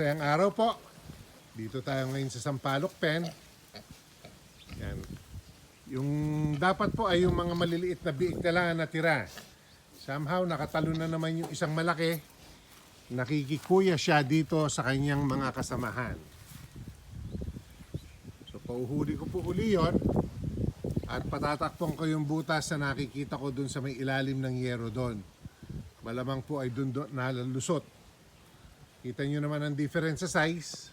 masayang araw po. Dito tayo ngayon sa Sampaloc Pen. Yan. Yung dapat po ay yung mga maliliit na biik na lang ang natira. Somehow nakatalo na naman yung isang malaki. Nakikikuya siya dito sa kanyang mga kasamahan. So pauhuli ko po uli yun. At patatakpon ko yung butas na nakikita ko dun sa may ilalim ng yero doon. Malamang po ay dun, dun nalalusot. Kita nyo naman ang difference sa size.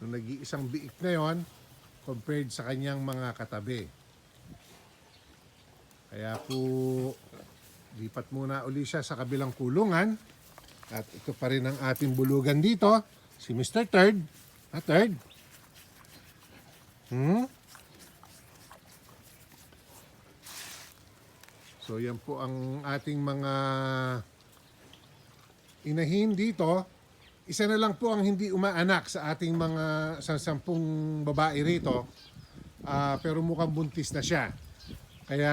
Nung nag-iisang biik na yon compared sa kanyang mga katabi. Kaya po, lipat muna uli siya sa kabilang kulungan. At ito pa rin ang ating bulugan dito, si Mr. Third. Ah, Third? Hmm? So yan po ang ating mga inahin dito. Isa na lang po ang hindi umaanak sa ating mga sa sampung babae rito. Ah, pero mukhang buntis na siya. Kaya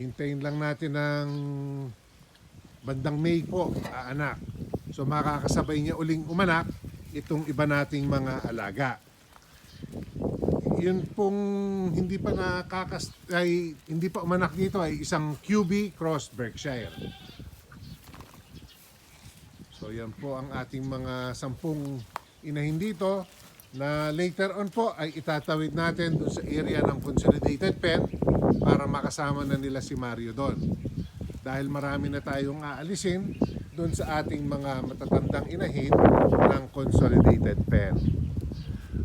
hintayin lang natin ng bandang May po aanak. So makakasabay niya uling umanak itong iba nating mga alaga yun pong hindi pa nakakas ay hindi pa umanak dito ay isang QB Cross Berkshire. So yan po ang ating mga sampung inahin dito na later on po ay itatawid natin doon sa area ng consolidated pen para makasama na nila si Mario doon. Dahil marami na tayong aalisin doon sa ating mga matatandang inahin ng consolidated pen.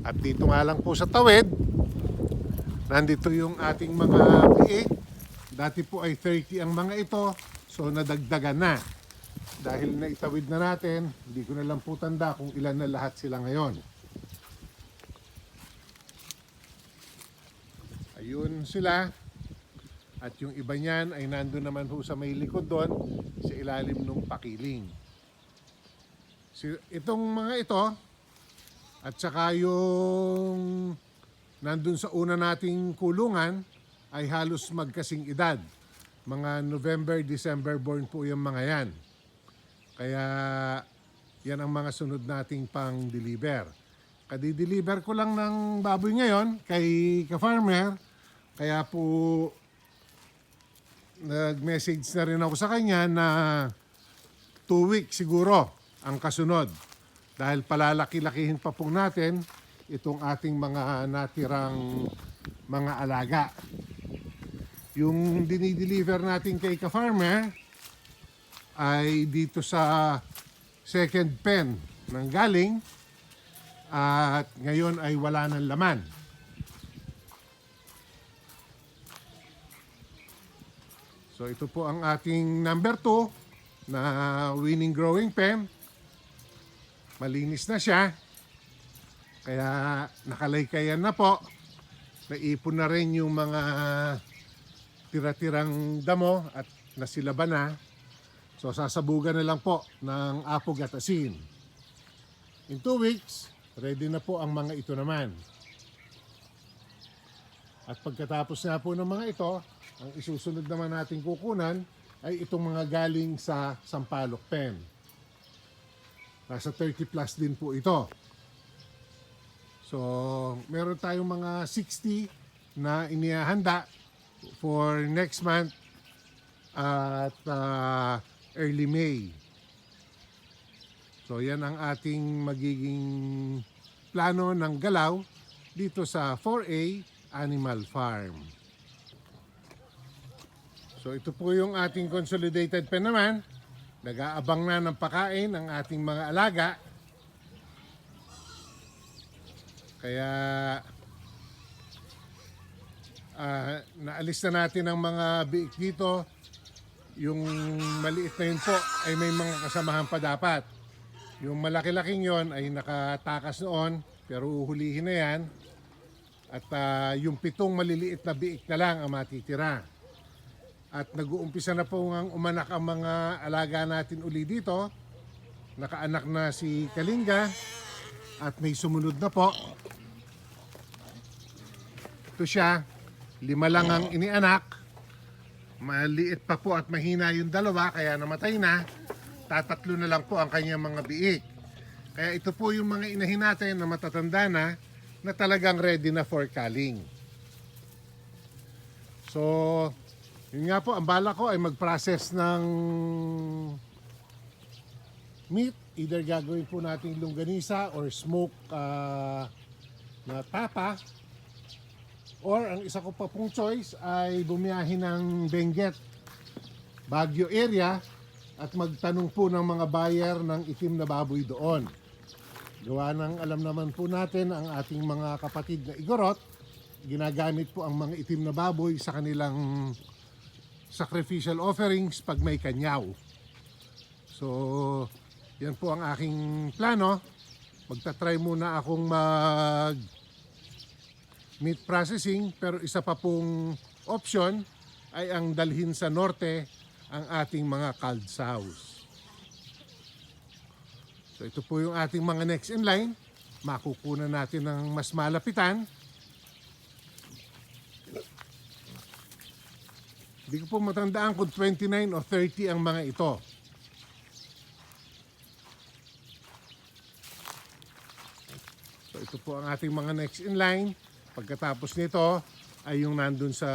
At dito nga lang po sa tawid, nandito yung ating mga biik. Dati po ay 30 ang mga ito, so nadagdagan na. Dahil naitawid na natin, hindi ko na lang po tanda kung ilan na lahat sila ngayon. Ayun sila. At yung iba niyan ay nandun naman po sa may likod doon, sa ilalim ng pakiling. Si- Itong mga ito, at saka yung nandun sa una nating kulungan ay halos magkasing edad. Mga November, December born po yung mga yan. Kaya yan ang mga sunod nating pang-deliver. Kadi-deliver ko lang ng baboy ngayon kay ka-farmer. Kaya po nag-message na rin ako sa kanya na two weeks siguro ang kasunod. Dahil palalaki-lakihin pa po natin itong ating mga natirang mga alaga. Yung dinideliver natin kay ka-farmer ay dito sa second pen ng galing at ngayon ay wala ng laman. So ito po ang ating number 2 na winning growing pen. Malinis na siya. Kaya nakalaykayan na po. Naipon na rin yung mga tira-tirang damo at nasilaban na. So sasabugan na lang po ng apog at asin. In two weeks, ready na po ang mga ito naman. At pagkatapos na po ng mga ito, ang isusunod naman natin kukunan ay itong mga galing sa Sampaloc Pen. Nasa 30 plus din po ito. So, meron tayong mga 60 na inihahanda for next month at uh, early May. So, yan ang ating magiging plano ng galaw dito sa 4A Animal Farm. So, ito po yung ating consolidated pen naman. Nag-aabang na ng pakain ang ating mga alaga. Kaya ah, naalis na natin ang mga biik dito. Yung maliit na yun po ay may mga kasamahan pa dapat. Yung malaki-laking yon ay nakatakas noon pero uhulihin na yan. At ah, yung pitong maliliit na biik na lang ang matitira. At nag-uumpisa na po ang umanak ang mga alaga natin uli dito. Nakaanak na si Kalinga at may sumunod na po. Ito siya, lima lang ang inianak. Maliit pa po at mahina yung dalawa kaya namatay na. tatatlo na lang po ang kanyang mga biik. Kaya ito po yung mga inahin natin na matatanda na na talagang ready na for culling. So, yun nga po, ang bala ko ay mag-process ng meat. Either gagawin po natin longganisa or smoke ah, na tapa. Or ang isa ko pa pong choice ay bumiyahe ng Benguet, Baguio area at magtanong po ng mga buyer ng itim na baboy doon. Gawa ng alam naman po natin ang ating mga kapatid na igorot, ginagamit po ang mga itim na baboy sa kanilang sacrificial offerings pag may kanyaw. So, yan po ang aking plano. Magta-try muna akong mag meat processing pero isa pa pong option ay ang dalhin sa norte ang ating mga called sows. So ito po yung ating mga next in line. Makukunan natin ng mas malapitan. Hindi ko po matandaan kung 29 o 30 ang mga ito. So ito po ang ating mga next in line. Pagkatapos nito ay yung nandun sa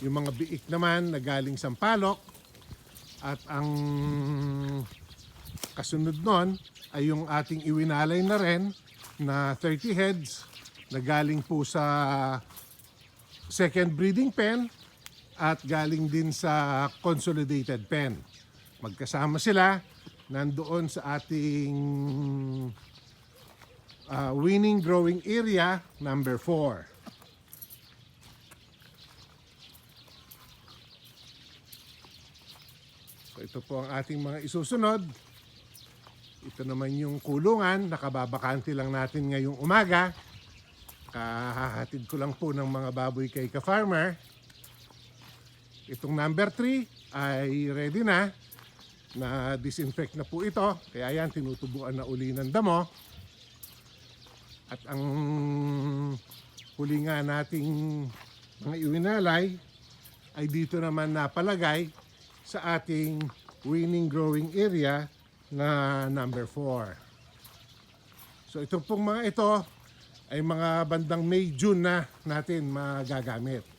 yung mga biik naman na galing sa palok at ang kasunod nun ay yung ating iwinalay na rin na 30 heads na galing po sa second breeding pen at galing din sa consolidated pen. Magkasama sila nandoon sa ating uh, winning growing area number 4. So ito po ang ating mga isusunod. Ito naman yung kulungan, nakababakante lang natin ngayong umaga. Kahahatid ko lang po ng mga baboy kay ka-farmer. Itong number 3 ay ready na. Na disinfect na po ito. Kaya yan, tinutubuan na uli ng damo. At ang huli nga nating mga iwinalay ay dito naman napalagay sa ating winning growing area na number 4. So ito pong mga ito ay mga bandang May, June na natin magagamit.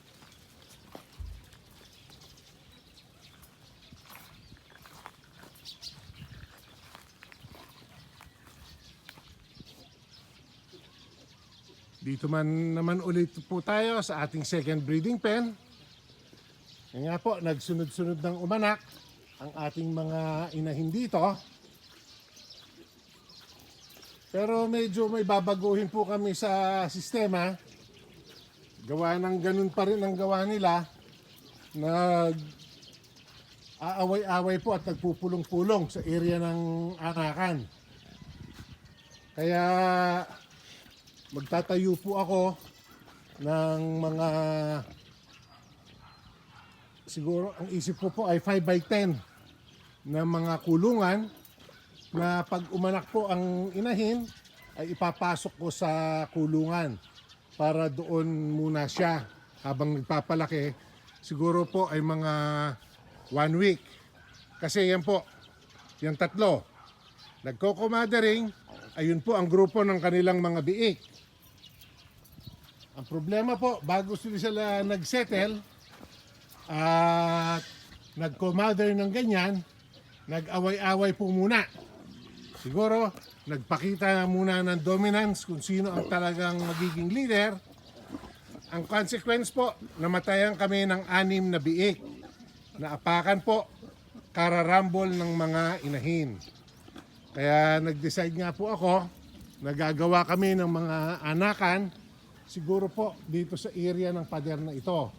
Dito man naman ulit po tayo sa ating second breeding pen. Yan nga po, nagsunod-sunod ng umanak ang ating mga inahin dito. Pero medyo may babaguhin po kami sa sistema. Gawa ng ganun pa rin ang gawa nila. Nag aaway-away po at nagpupulong-pulong sa area ng anakan. Kaya magtatayo po ako ng mga siguro ang isip ko po ay 5 by 10 na mga kulungan na pag umanak po ang inahin ay ipapasok ko sa kulungan para doon muna siya habang nagpapalaki. Siguro po ay mga one week. Kasi yan po yung tatlo. Nagko-commandering ayun po ang grupo ng kanilang mga biik ang problema po bago sila sila nagsettle at nag-commander ng ganyan, nag-away-away po muna. Siguro, nagpakita muna ng dominance kung sino ang talagang magiging leader. Ang consequence po, namatayan kami ng anim na biik. Naapakan po, kararambol ng mga inahin. Kaya nag-decide nga po ako, nagagawa kami ng mga anakan, siguro po dito sa area ng pader na ito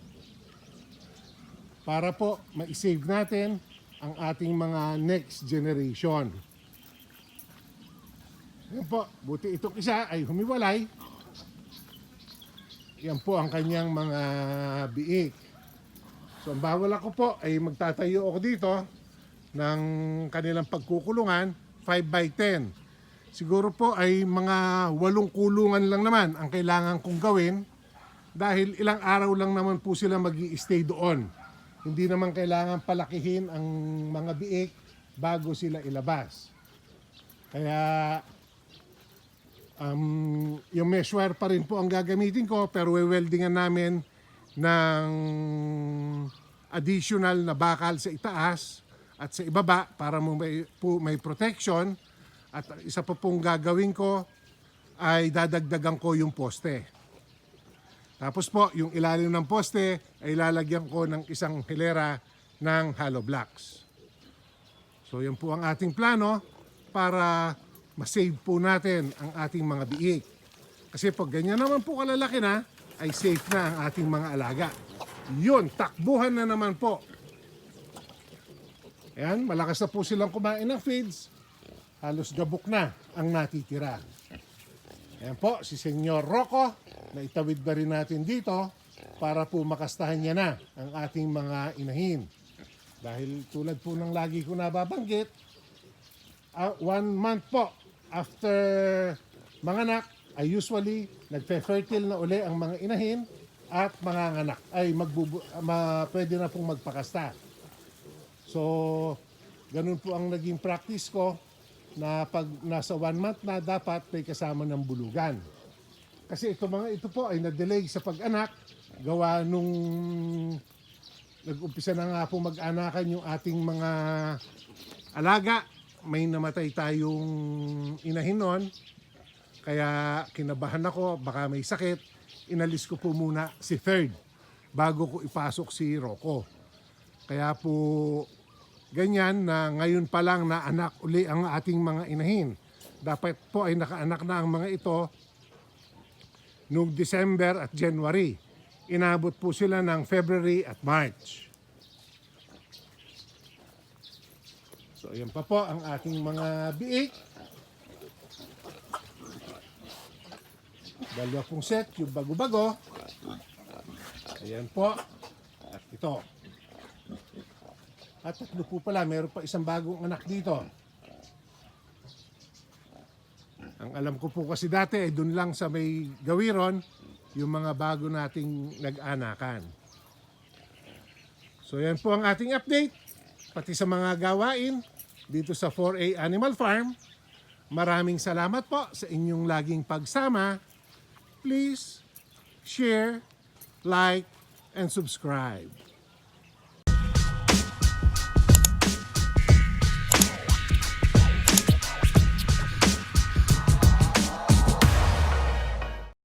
para po ma-save natin ang ating mga next generation. Yan po, buti itong isa ay humiwalay. Yan po ang kanyang mga biik. So ang bawal ako po ay magtatayo ako dito ng kanilang pagkukulungan 5 by 10. Siguro po ay mga walong kulungan lang naman ang kailangan kong gawin dahil ilang araw lang naman po sila mag stay doon. Hindi naman kailangan palakihin ang mga biik bago sila ilabas. Kaya um, yung meshware pa rin po ang gagamitin ko pero weweldingan namin ng additional na bakal sa itaas at sa ibaba para mo may, po, may protection at isa pa pong gagawin ko ay dadagdagan ko yung poste. Tapos po, yung ilalim ng poste ay lalagyan ko ng isang hilera ng hollow blocks. So yan po ang ating plano para masave po natin ang ating mga biik. Kasi pag ganyan naman po kalalaki na, ay safe na ang ating mga alaga. Yun, takbuhan na naman po. Ayan, malakas na po silang kumain ng feeds. Halos gabok na ang natitira. Ayan po, si Senyor Rocco, na itawid na rin natin dito para po makastahan niya na ang ating mga inahin. Dahil tulad po ng lagi ko nababanggit, ah, one month po after manganak ay usually nagfe-fertile na uli ang mga inahin at mga anak ay magbubu ma, pwede na pong magpakasta. So, ganun po ang naging practice ko na pag nasa one month na dapat may kasama ng bulugan. Kasi ito mga ito po ay na-delay sa pag-anak gawa nung nag-umpisa na nga po mag-anakan yung ating mga alaga. May namatay tayong inahin nun. Kaya kinabahan ako, baka may sakit. Inalis ko po muna si third bago ko ipasok si Rocco. Kaya po ganyan na ngayon pa lang na anak uli ang ating mga inahin. Dapat po ay nakaanak na ang mga ito noong December at January. Inabot po sila ng February at March. So ayan pa po ang ating mga biik. Dalawa pong set, yung bago-bago. Ayan po. At ito. At tatlo po pala, meron pa isang bagong anak dito. Ang alam ko po kasi dati, eh, dun lang sa may gawiron, yung mga bago nating nag-anakan. So yan po ang ating update, pati sa mga gawain dito sa 4A Animal Farm. Maraming salamat po sa inyong laging pagsama. Please share, like, and subscribe.